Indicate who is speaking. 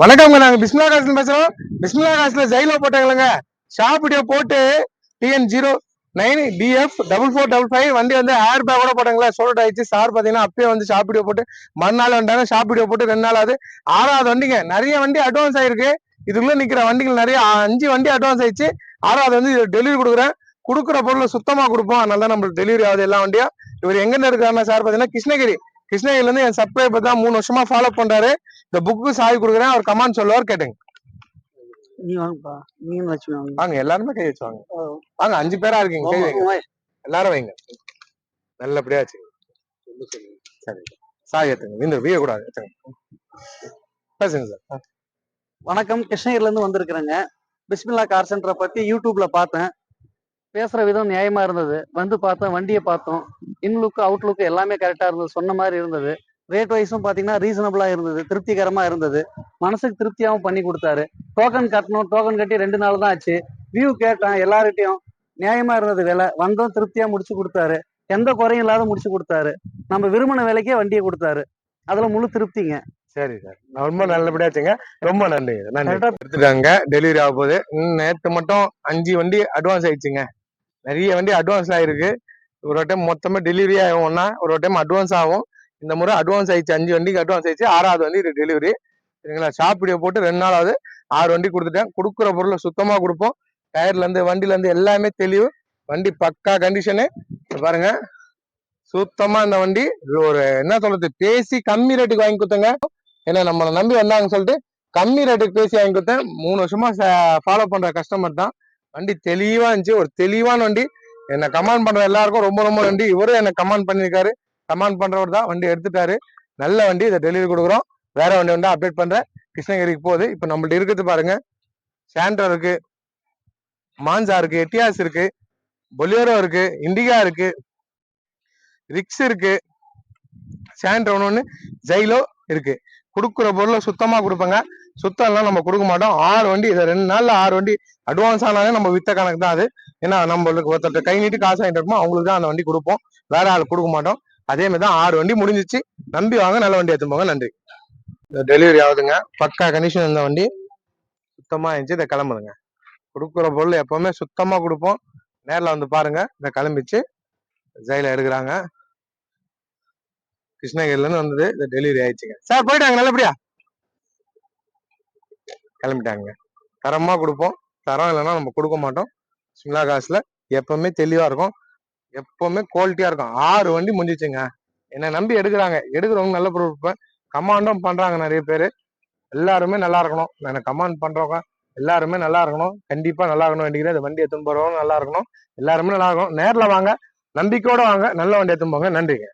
Speaker 1: வணக்கம்ங்க நாங்க பிஸ்மிலா காசுல பேசுறோம். பிஸ்மிலா காசுல ஜெயில போட்டாங்களங்க. ஷாப் வீடியோ போட்டு TN zero nine TF double four double five வண்டி வந்து ஏர் பேக் கூட போட்டாங்களா? சோல்ட் ஆயிடுச்சு சார் பாத்தீங்கன்னா அப்பயே வந்து ஷாப் வீடியோ போட்டு மறுநாள் வந்தாங்க ஷாப் வீடியோ போட்டு ரெண்டு நாள் ஆகுது. ஆறாவது வண்டிங்க நிறைய வண்டி அட்வான்ஸ் ஆயிருக்கு. இதுக்குள்ள நிக்கிற வண்டிகள் நிறைய அஞ்சு வண்டி அட்வான்ஸ் ஆயிடுச்சு. ஆறாவது வந்து டெலிவரி கொடுக்குறேன். கொடுக்குற பொருளை சுத்தமா கொடுப்போம். அதனால தான் நம்மளுக்கு டெலிவரி ஆகுது எல்லா வண்டியும். இவர் எங்க இருக்காருன்னா சார் பாத்தீங்கன்னா கிருஷ்ணகிரி. கிருஷ்ணகிரில இருந்து என் சப்ஸ்கிரைபர் தான் மூணு வருஷமா ஃபாலோ பண்றாரு. இந்த புக்கு சாவி கொடுக்குறேன் அவர் கமாண்ட் சொல்லுவார் கேட்டுங்க.
Speaker 2: நீ வாங்கப்பா. நீ வச்சு வாங்க.
Speaker 1: எல்லாருமே கை வச்சு வாங்க. வாங்க அஞ்சு பேரா இருக்கீங்க கை வைங்க. எல்லாரும் வைங்க. நல்லபடியா வச்சுங்க. சரி. சாவி ஏத்துங்க. இந்த வீய கூடாது. ஏத்துங்க. பேசுங்க சார்
Speaker 2: வணக்கம். கிருஷ்ணகிரில இருந்து வந்திருக்கிறேங்க. பிஸ்மில்லா கார் சென்டரை பத்தி யூடியூப்ல பார்த்தேன். பேசுற விதம் நியாயமா இருந்தது. வந்து பார்த்தேன் வண்டியை பார்த்தோம். இன்லுக்கு அவுட்லுக்கு எல்லாமே கரெக்டா இருந்தது. சொன்ன மாதிரி இருந்தது. ரேட் வைஸும் பாத்தீங்கன்னா ரீசனபிளா இருந்தது. திருப்திகரமா இருந்தது. மனசுக்கு திருப்தியாவும் பண்ணி கொடுத்தாரு. டோக்கன் கட்டணும் டோக்கன் கட்டி ரெண்டு நாள் தான் ஆச்சு. வியூ கேட்டேன் எல்லார்கிட்டயும். நியாயமா இருந்தது விலை. வந்தோம் திருப்தியா முடிச்சு கொடுத்தாரு. எந்த குறையும் இல்லாத முடிச்சு கொடுத்தாரு. நம்ம விரும்பின விலைக்கே வண்டியை கொடுத்தாரு. அதுல முழு திருப்திங்க.
Speaker 1: சரி சார். ரொம்ப நல்லபடியா வச்சுங்க ரொம்ப நன்றி.
Speaker 2: ஆ
Speaker 1: எடுத்துட்டாங்க. டெலிவரி ஆக போகுது. நேத்து மட்டும் அஞ்சு வண்டி அட்வான்ஸ் ஆயிடுச்சுங்க. நிறைய வண்டி அட்வான்ஸ் ஆயிருக்கு. ஒரு டைம் மொத்தமா டெலிவரி ஆகும்னா ஒரு டைம் அட்வான்ஸ் ஆகும். இந்த முறை அட்வான்ஸ் ஆயிடுச்சு. அஞ்சு வண்டிக்கு அட்வான்ஸ் ஆயிடுச்சு. ஆறாவது வண்டி டெலிவரி சரிங்களா? ஷாப் வீடியோ போட்டு ரெண்டு நாளாவது ஆறு வண்டி கொடுத்துட்டேன். கொடுக்குற பொருளை சுத்தமா கொடுப்போம். டயர்ல இருந்து வண்டில இருந்து எல்லாமே தெளிவு. வண்டி பக்கா கண்டிஷனு பாருங்க. சுத்தமா இந்த வண்டி ஒரு என்ன சொல்றது? பேசி கம்மி ரேட்டுக்கு வாங்கி கொடுத்தங்க. ஏன்னா நம்மளை நம்பி வந்தாங்கன்னு சொல்லிட்டு கம்மி ரேட்டுக்கு பேசி வாங்கி கொடுத்தேன். மூணு வருஷமா ஃபாலோ பண்ற கஸ்டமர் தான். வண்டி தெளிவா இருந்துச்சு. ஒரு தெளிவான வண்டி. என்னை கமெண்ட் பண்ற எல்லாருக்கும் ரொம்ப ரொம்ப நன்றி. இவரும் என்னை கமெண்ட் பண்ணியிருக்காரு. கமெண்ட் பண்றவர் தான் வண்டி எடுத்துட்டாரு. நல்ல வண்டி இதை டெலிவரி கொடுக்குறோம். வேற வண்டி வந்து அப்டேட் பண்றேன். கிருஷ்ணகிரிக்கு போகுது. இப்போ நம்மள்ட்ட இருக்கிறது பாருங்க. சாண்ட்ரோ இருக்கு. மான்சா இருக்கு. எட்டியாஸ் இருக்கு. பொலியோரோ இருக்கு. இண்டிகா இருக்கு. ரிக்ஸ் இருக்கு. சாண்ட்ரோ ஒன்று ஜைலோ இருக்கு. கொடுக்குற பொருளை சுத்தமா கொடுப்பேங்க. சுத்தம் எல்லாம் நம்ம கொடுக்க மாட்டோம். ஆறு வண்டி இதை ரெண்டு நாள்ல ஆறு வண்டி அட்வான்ஸ் ஆனாலே நம்ம வித்த கணக்கு தான் அது. ஏன்னா நம்மளுக்கு ஒருத்தர் கை நீட்டி காசு வாங்கிட்டு இருக்கோமோ அவங்களுக்கு தான் அந்த வண்டி கொடுப்போம். வேற ஆள் கொடுக்க மாட்டோம். அதே மாதிரி தான் ஆறு வண்டி முடிஞ்சிச்சு. நம்பி வாங்க நல்ல வண்டி எடுத்து போங்க. நன்றி. டெலிவரி ஆகுதுங்க. பக்கா கண்டிஷன் இந்த வண்டி சுத்தமா இருந்துச்சு. இதை கிளம்புதுங்க. கொடுக்குற பொருள் எப்பவுமே சுத்தமா கொடுப்போம். நேர்ல வந்து பாருங்க. இதை கிளம்பிச்சு ஜெயில எடுக்கிறாங்க. கிருஷ்ணகிரில இருந்து வந்தது. இந்த டெலிவரி ஆயிடுச்சுங்க. சார் போயிட்டாங்க. நல்லபடியா? கிளம்பிட்டாங்க. தரமா கொடுப்போம். தரம். இல்லைன்னா நம்ம கொடுக்க மாட்டோம். சிம்லா காசுல எப்பவுமே தெளிவா இருக்கும். எப்பவுமே குவாலிட்டியா இருக்கும். ஆறு வண்டி முடிஞ்சிச்சுங்க. என்னை நம்பி எடுக்கிறாங்க. எடுக்கிறவங்க நல்ல பொருள் கமாண்டும் பண்றாங்க நிறைய பேர். எல்லாருமே நல்லா இருக்கணும். நான் கமாண்ட் பண்றவங்க எல்லாருமே நல்லா இருக்கணும். கண்டிப்பா நல்லா இருக்கணும் வேண்டிக்கிறேன். இந்த வண்டி எடுத்துன்னு போறவங்க நல்லா இருக்கணும். எல்லாருமே நல்லா இருக்கணும். நேரில் வாங்க. நம்பிக்கையோட வாங்க. நல்ல வண்டி எடுத்துன்னு போங்க. நன்றிங்க.